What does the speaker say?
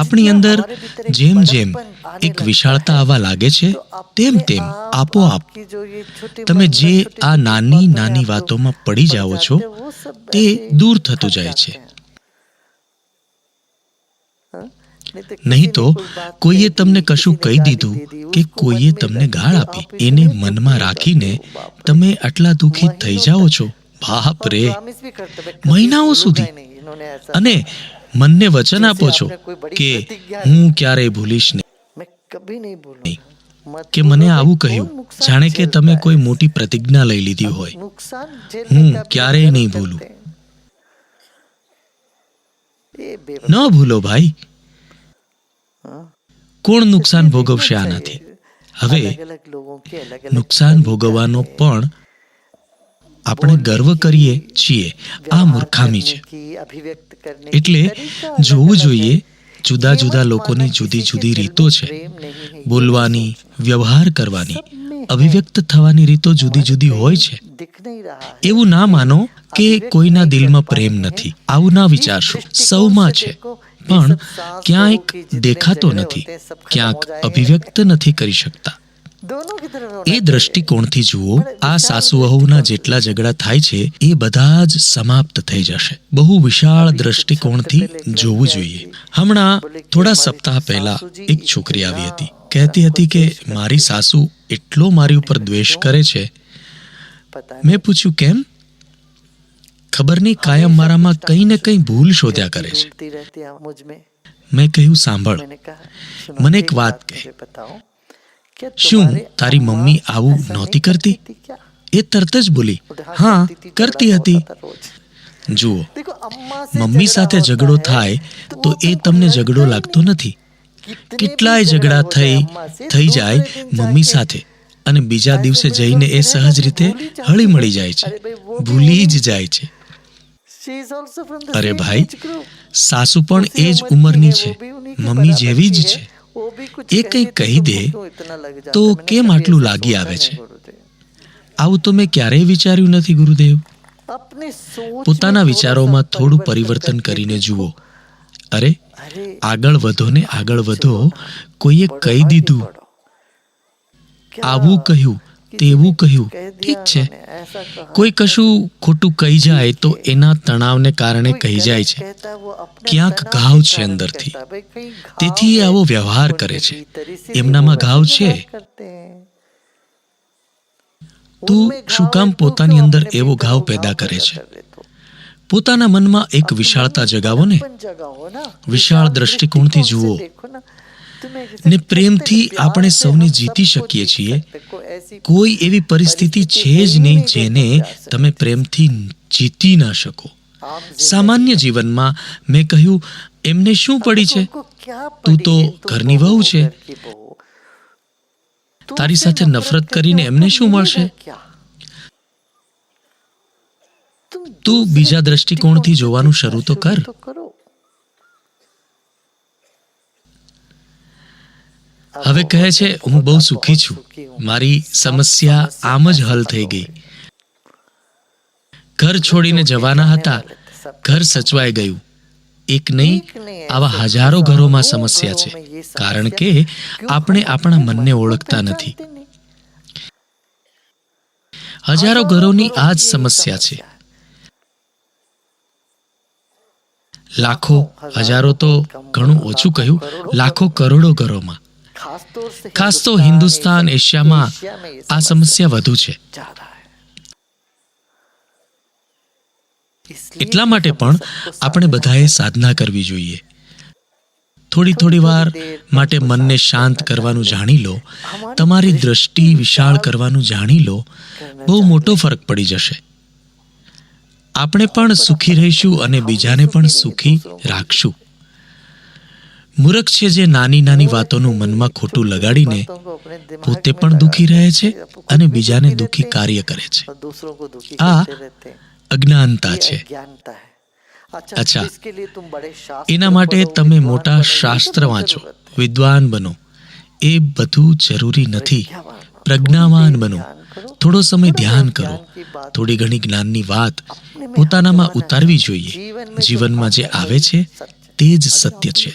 આપણી અંદર જેમ જેમ એક વિશાળતા આવવા લાગે છે તેમ તેમ આપોઆપ તમે જે આ નાની નાની વાતોમાં પડી જાઓ છો તે દૂર થતું જાય છે. નહીં તો કોઈએ તમને કશું કહી દીધું કે કોઈએ તમને ગાળ આપી. એને મનમાં રાખીને તમે આટલા દુઃખી થઈ જાઓ છો. બાપ રે. મહિનાઓ સુધી અને મનને વચન આપો છો કે હું ક્યારેય ભૂલીશ નહીં. કે મને આવું કહ્યું. જાણે કે તમે કોઈ મોટી પ્રતિજ્ઞા લઈ લીધી હોય. હું ક્યારેય નહીં ભૂલું. ન ભૂલો ભાઈ. કોણ નુકસાન ભોગવશે આનાથી? હવે નુકસાન ભોગવવાનો પણ આપણે ગર્વ કરીએ છીએ. આ મૂર્ખામી છે. એટલે જોવું જોઈએ, જુદા જુદા લોકોની જુદી જુદી રીતો છે. બોલવાની, વ્યવહાર કરવાની, અભિવ્યક્ત થવાની રીતો જુદી જુદી હોય છે. એવું ના માનો કે કોઈના દિલમાં પ્રેમ નથી. આવું ના વિચારશો. સૌમાં છે. પણ ક્યાંક દેખાતો નથી. ક્યાંક અભિવ્યક્ત નથી કરી શકતા. એ દ્રષ્ટિકોણથી જુઓ આ સાસુ વહુના જેટલા ઝઘડા થાય છે એ બધા જ સમાપ્ત થઈ જશે. બહુ વિશાળ દ્રષ્ટિકોણથી જોવું જોઈએ. હમણાં થોડા સપ્તાહ પહેલા એક છોકરી આવી હતી. કહેતી હતી કે મારી સાસુ એટલો મારી ઉપર દ્વેષ કરે છે. મેં પૂછ્યું કેમ? ખબર નહીં કાયમ મારામાં કંઈ ને કંઈ ભૂલ શોધ્યા કરે છે. મેં કહ્યું સાંભળ. મને એક વાત કહે. શું તારી મમ્મી આવું નહોતી કરતી? એ તરત જ બોલી હા કરતી હતી. જુઓ મમ્મી સાથે ઝઘડો થાય તો એ તમને ઝઘડો લાગતો નથી. કેટલાય ઝઘડા થઈ થઈ જાય મમ્મી સાથે અને બીજા દિવસે જઈને એ સહજ રીતે હળી મળી જાય છે. ભૂલી જ જાય છે. અરે ભાઈ સાસુ પણ એ જ ઉંમરની છે. મમ્મી જેવી જ છે. એ કંઈ કહી દે તો કેમ આટલું લાગી આવે છે? આવું તો મેં ક્યારેય વિચાર્યું નથી ગુરુદેવ. પોતાના વિચારોમાં થોડું પરિવર્તન કરીને જુઓ. અરે આગળ વધો ને આગળ વધો. કોઈએ કહી દીધું. આવું કહ્યું. તેવું કહ્યું. ઠીક છે. કોઈ કશું ખોટું કહી જાય તો એના તણાવને કારણે કહી જાય છે. ક્યાંક ઘાવ છે અંદરથી. તેથી એ આવો વ્યવહાર કરે છે. એમનામાં ઘાવ છે. તું શું કામ પોતાની અંદર એવો ઘાવ પેદા કરે છે? પોતાના મનમાં એક વિશાળતા જગાવો ને. વિશાળ દ્રષ્ટિકોણથી જુઓ. ને પ્રેમથી આપણે સૌને જીતી શકીએ છીએ. કોઈ એવી પરિસ્થિતિ છે જ નહીં જેને તમે પ્રેમથી જીતી ના શકો. સામાન્ય જીવનમાં મેં કહ્યું એમને શું પડી છે? તું તો ઘરની વહુ છે. તારી સાથે નફરત કરીને એમને શું મળશે? તું બીજા દ્રષ્ટિકોણથી જોવાનું શરૂ તો કર. હવે કહે છે, હું બહુ સુખી છું. મારી સમસ્યા આમ જ હલ થઈ ગઈ. ઘર છોડીને જવાના હતા. ઘર સચવાઈ ગયું. એક નહીં, આવા હજારો ઘરોમાં સમસ્યા છે. કારણ કે આપણે આપણા મનને ઓળખતા નથી. હજારો ઘરોની આ જ સમસ્યા છે. લાખો, હજારો તો ઘણું ઓછું કહ્યું. લાખો કરોડો ઘરોમાં. ખાસ તો હિન્દુસ્તાન એશિયામાં આ સમસ્યા વધુ છે. એટલા માટે પણ આપણે બધાએ સાધના કરવી જોઈએ. થોડી થોડી વાર માટે મનને શાંત કરવાનું જાણી લો, તમારી દ્રષ્ટિ વિશાળ કરવાનું જાણી લો, બહુ મોટો ફરક પડી જશે. આપણે પણ સુખી રહીશું અને બીજાને પણ સુખી રાખશું. મૂર્ખ છે જે નાની નાની વાતોનું મનમાં ખોટું લગાડીને પોતે પણ દુખી રહે છે અને બીજાને દુખી કાર્ય કરે છે. આ અજ્ઞાનતા છે. અચ્છા, એના માટે તમે મોટા શાસ્ત્ર વાંચો, વિદ્વાન બનો. એ બધું જરૂરી નથી. પ્રજ્ઞાવાન બનો. થોડો સમય ધ્યાન કરો. થોડી ઘણી જ્ઞાનની વાત પોતાનામાં ઉતારવી જોઈએ. જીવનમાં જે આવે છે તે જ સત્ય છે.